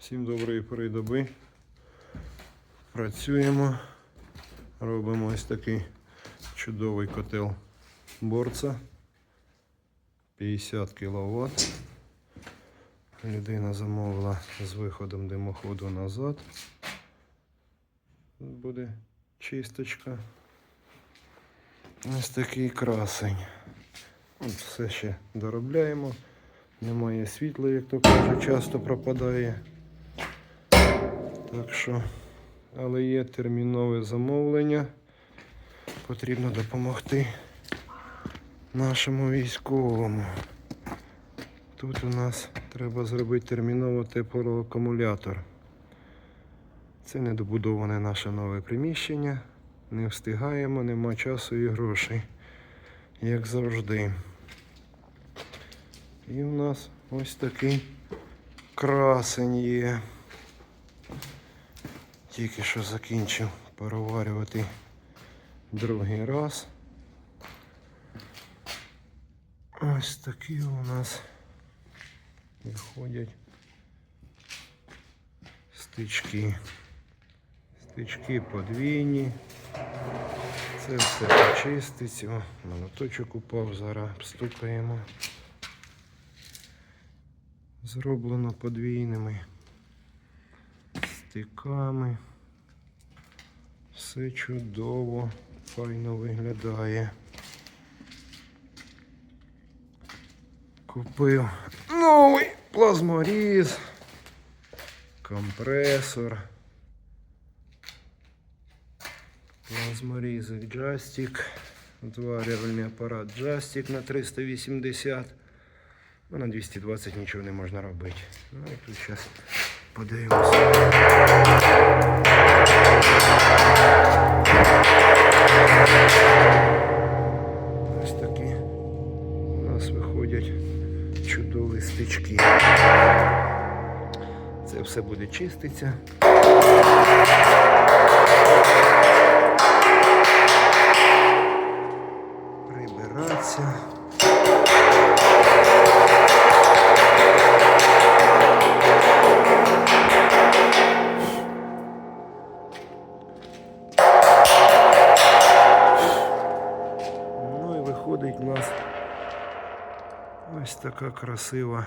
Всім доброї пори доби. Працюємо. Робимо ось такий чудовий котел борца. 50 кВт. Людина замовила з виходом димоходу назад. Тут буде чисточка. Ось такий красень. От все ще доробляємо. Немає світла, як то кажуть, часто пропадає. Так що, але є термінове замовлення. Потрібно допомогти нашому військовому. Тут у нас треба зробити терміново теплоакумулятор. Це недобудоване наше нове приміщення. Не встигаємо, нема часу і грошей, як завжди. І у нас ось такий красень є. Тільки що закінчив переварювати другий раз. Ось такі у нас виходять стички. Стички подвійні. Це все почиститься. Молоточок упав, зараз стукаємо. Зроблено подвійними стиками. Все чудово, файно виглядає. Купив новий плазморіз, компресор. Плазморізик джастик. Зварювальний апарат джастик на 380. Ну, на 220 нічого не можна робити. Ну і тут зараз подивимося. Ось такі у нас виходять чудові стички. Це все буде чиститися. Ось така красива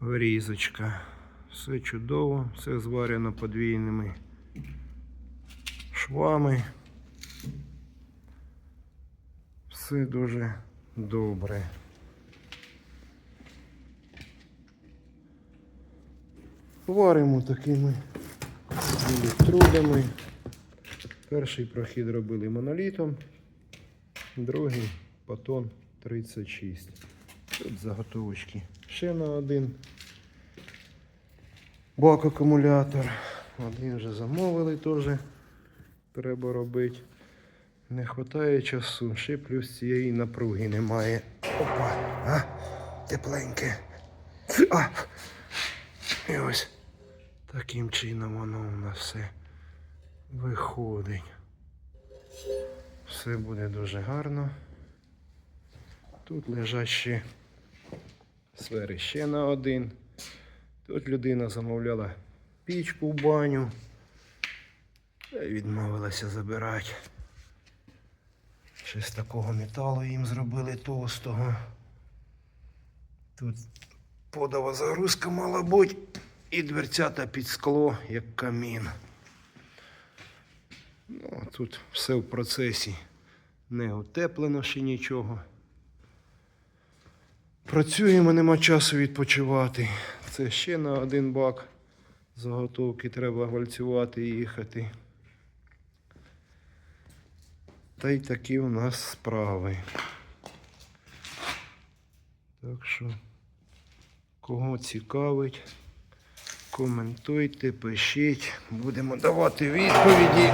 врізочка. Все чудово, все зварено подвійними швами. Все дуже добре. Варимо такими електродами. Перший прохід робили монолітом, другий патон 36. Тут заготовочки ще на один бак акумулятор. Один вже замовили теж. Треба робити. Не вистачає часу, ще плюс цієї напруги немає. Опа, а, тепленьке. А. І ось таким чином воно у нас все виходить. Все буде дуже гарно. Тут лежать ще сфери ще на один. Тут людина замовляла пічку в баню. Та відмовилася забирати. Ще з такого металу їм зробили товстого. Тут подова загрузка мала бути і дверцята під скло, як камін. Ну, а тут все в процесі. Не утеплено ще нічого. Працюємо, нема часу відпочивати. Це ще на один бак заготовки треба вальцювати і їхати. Та й такі у нас справи. Так що, кого цікавить, коментуйте, пишіть, будемо давати відповіді.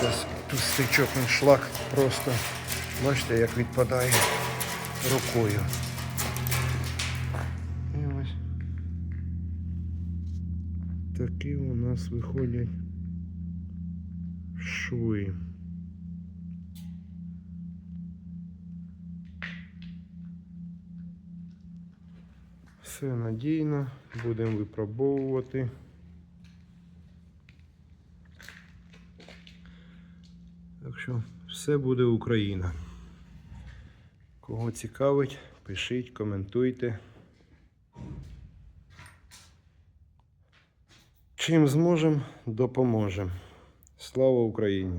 Зараз тут стичок шлак просто, бачите, як відпадає рукою. І ось такі у нас виходять шви. Все надійно, будемо випробовувати. Так що все буде Україна. Кого цікавить, пишіть, коментуйте. Чим зможемо, допоможемо. Слава Україні!